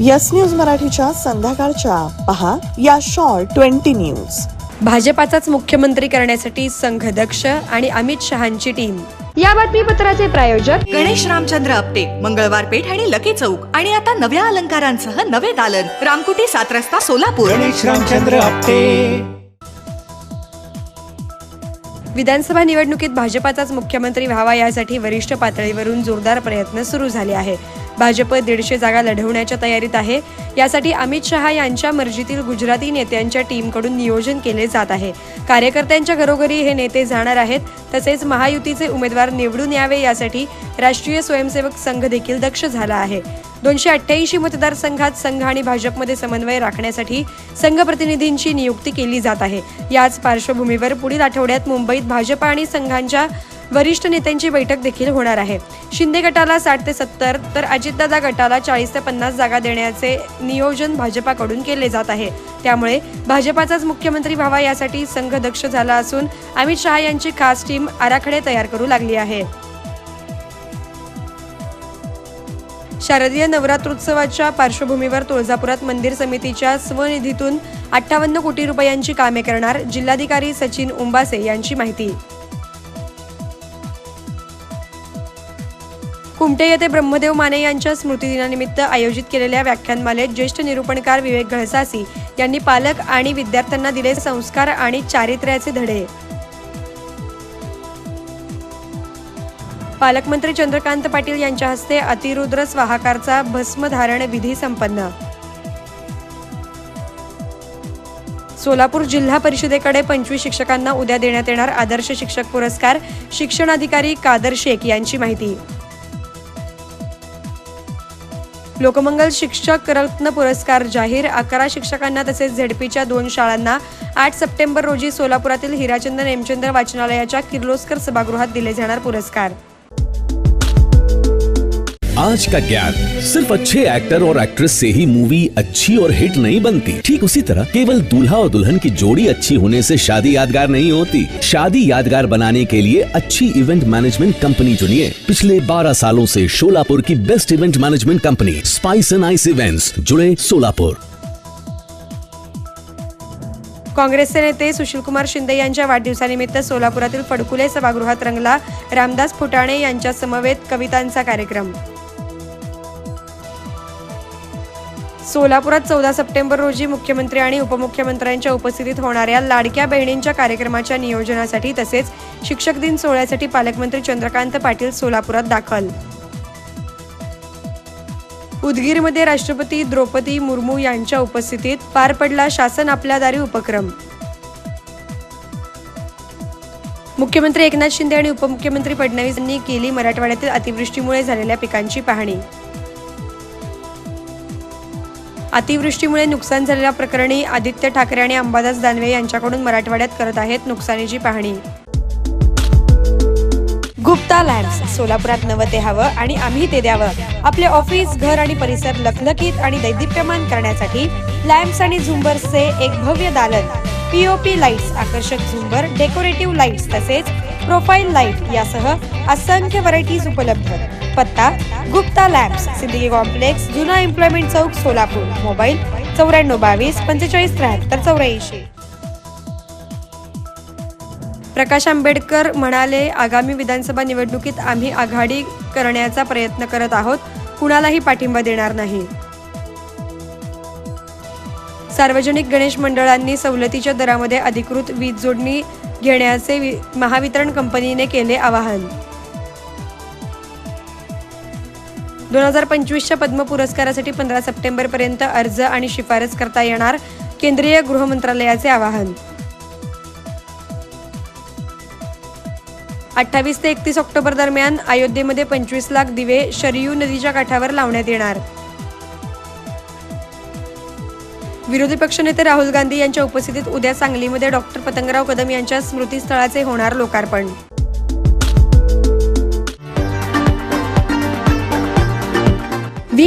Yes news मराठीच्या संध्याकाळच्या. पहा या शॉर्ट ट्वेंटी न्यूज. भाजपाचाच मुख्यमंत्री करण्यासाठी संघ दक्ष आणि अमित शहांची टीम. या बातमीपत्राचे प्रायोजक गणेश रामचंद्र आपटे मंगळवार पेठ आणि लकी चौक. आणि आता नव्या अलंकारांसह नवे दालन. रामकुटी सात रस्ता सोलापूर. गणेश रामचंद्र आपटे. विधानसभा निवडणुकीत भाजपाचाच मुख्यमंत्री व्हावा यासाठी वरिष्ठ पातळीवरून जोरदार प्रयत्न सुरू झाले आहे. भाजप दीडशे जागा लढवण्याच्या तयारीत आहे. यासाठी अमित शहा यांच्या मर्जीतील गुजराती नेत्यांच्या टीमकडून नियोजन केले जात आहे. कार्यकर्त्यांच्या घरोघरी हे नेते जाणार आहेत. तसेच महायुतीचे उमेदवार निवडून यावे यासाठी राष्ट्रीय स्वयंसेवक संघ देखील दक्ष झाला आहे. दोनशे अठ्ठ्याऐंशी मतदारसंघात संघ आणि भाजपमध्ये समन्वय राखण्यासाठी संघ प्रतिनिधींची नियुक्ती केली जात आहे. याच पार्श्वभूमीवर पुढील आठवड्यात मुंबईत भाजप आणि संघांच्या वरिष्ठ नेत्यांची बैठक देखील होणार आहे. शिंदे गटाला साठ ते सत्तर तर अजितदादा गटाला चाळीस ते पन्नास जागा देण्याचे नियोजन भाजपाकडून केले जात आहे. त्यामुळे भाजपाचाच मुख्यमंत्री व्हावा यासाठी संघ दक्ष झाला असून अमित शहा यांची खास टीम आराखडे तयार करू लागली आहे. शारदीय नवरात्रोत्सवाच्या पार्श्वभूमीवर तुळजापुरात मंदिर समितीच्या स्वनिधीतून अठ्ठावन्न कोटी रुपयांची कामे करणार जिल्हाधिकारी सचिन उंबासे यांची माहिती. कुमटे येथे ब्रह्मदेव माने यांच्या स्मृतिदिनानिमित्त आयोजित केलेल्या व्याख्यानमालेत ज्येष्ठ निरूपणकार विवेक घळसासी यांनी पालक आणि विद्यार्थ्यांना दिले संस्कार आणि चारित्र्याचे धडे. पालकमंत्री चंद्रकांत पाटील यांच्या हस्ते अतिरुद्र स्वाहाकारचा भस्मधारण विधी संपन्न. सोलापूर जिल्हा परिषदेकडे पंचवीस शिक्षकांना उद्या देण्यात येणार आदर्श शिक्षक पुरस्कार शिक्षणाधिकारी कादर शेख यांची माहिती. लोकमंगल शिक्षक रत्न पुरस्कार जाहीर अकरा शिक्षकांना तसेच झेडपीच्या दोन शाळांना आठ सप्टेंबर रोजी सोलापुरातील हिराचंद नेमचंद्र वाचनालयाच्या किर्लोस्कर सभागृहात दिले जाणार पुरस्कार. आज का ज्ञान सिर्फ़ अच्छे एक्टर और एक्ट्रेस से ही मूवी अच्छी और हिट नहीं बनती। ठीक उसी तरह केवल दूल्हा और दुल्हन की जोड़ी अच्छी होने से शादी यादगार नहीं होती। शादी यादगार बनाने के लिए अच्छी इवेंट मैनेजमेंट कंपनी चुनिए। पिछले 12 सालों से शोलापुर की best event management company spice and ice events जुड़े सोलापुर काँग्रेसचे नेते सुशीलकुमार शिंदे यांच्या वाढदिवसानिमित्त सोलापुरातील फडकुले सभागृहात रंगला रामदास फुटाणे यांच्या समवेत कवितांचा कार्यक्रम. सोलापुरात चौदा सप्टेंबर रोजी मुख्यमंत्री आणि उपमुख्यमंत्र्यांच्या उपस्थितीत होणाऱ्या लाडक्या बहिणींच्या कार्यक्रमाच्या नियोजनासाठी तसेच शिक्षक दिन सोहळ्यासाठी पालकमंत्री चंद्रकांत पाटील सोलापुरात दाखल. उदगीरमध्ये राष्ट्रपती द्रौपदी मुर्मू यांच्या उपस्थितीत पार पडला शासन आपल्या दारी उपक्रम. मुख्यमंत्री एकनाथ शिंदे आणि उपमुख्यमंत्री फडणवीस यांनी केली मराठवाड्यातील अतिवृष्टीमुळे झालेल्या पिकांची पाहणी. अतिवृष्टीमुळे नुकसान झालेल्या प्रकरणी आदित्य ठाकरे आणि अंबादास दानवे यांच्याकडून मराठवाड्यात करत आहेत नुकसानीची पाहणी. गुप्ता लॅम्प्स सोलापुरात नवं ते हवं आणि आम्ही ते द्यावं. आपले ऑफिस घर आणि परिसर लखलखीत आणि दैदिप्यमान करण्यासाठी लॅम्प्स आणि झुंबर्सचे एक भव्य दालन. पीओपी लाईट्स आकर्षक झुंबर डेकोरेटिव्ह लाईट्स तसेच प्रोफाईल लाइट यासह असंख्य व्हरायटीज उपलब्ध. पत्ता गुप्ता लॅब्स सिंदगी कॉम्प्लेक्स जुना एम्प्लॉयमेंट चौक सोलापूर. मोबाईल चौऱ्याण्णव बावीस पंचेचाळीस त्र्याहत्तर चौऱ्याऐंशी. प्रकाश आंबेडकर म्हणाले आगामी विधानसभा निवडणुकीत आम्ही आघाडी करण्याचा प्रयत्न करत आहोत. कुणालाही पाठिंबा देणार नाही. सार्वजनिक गणेश मंडळांनी सवलतीच्या दरामध्ये अधिकृत वीज जोडणी घेण्याचे महावितरण कंपनीने केले आवाहन. दोन हजार पंचवीसच्या पद्म पुरस्कारासाठी पंधरा सप्टेंबरपर्यंत अर्ज आणि शिफारस करता येणार केंद्रीय गृह मंत्रालयाचे आवाहन. अठ्ठावीस ते एकतीस ऑक्टोबर दरम्यान अयोध्येमध्ये पंचवीस लाख दिवे शरयू नदीच्या काठावर लावण्यात येणार. विरोधी पक्षनेते राहुल गांधी यांच्या उपस्थितीत उद्या सांगलीमध्ये डॉक्टर पतंगराव कदम यांच्या स्मृतीस्थळाचे होणार लोकार्पण.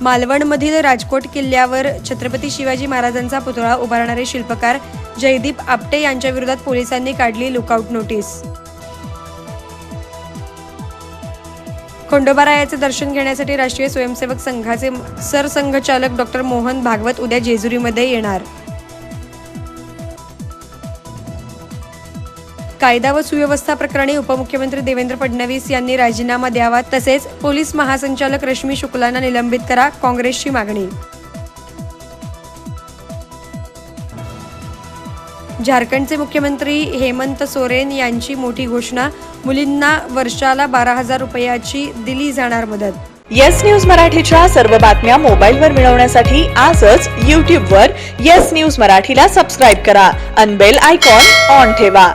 मालवणमधील राजकोट किल्ल्यावर छत्रपती शिवाजी महाराजांचा पुतळा उभारणारे शिल्पकार जयदीप आपटे यांच्या विरोधात पोलिसांनी काढली लुकआउट नोटीस. खंडोबारायाचे दर्शन घेण्यासाठी राष्ट्रीय स्वयंसेवक संघाचे सरसंघचालक डॉक्टर मोहन भागवत उद्या जेजुरीमध्ये येणार. कायदा व सुव्यवस्था प्रकरणी उपमुख्यमंत्री देवेंद्र फडणवीस यांनी राजीनामा द्यावा तसेच पोलीस महासंचालक रश्मी शुक्लांना निलंबित करा काँग्रेसची मागणी. झारखंडचे मुख्यमंत्री हेमंत सोरेन यांची मोठी घोषणा मुलींना वर्षाला बारा हजार रुपयाची दिली जाणार मदत. येस न्यूज मराठीच्या सर्व बातम्या मोबाईलवर मिळवण्यासाठी आजच यूट्यूबवर येस न्यूज मराठीला सबस्क्राईब करा अनबेल आयकॉन ऑन ठेवा.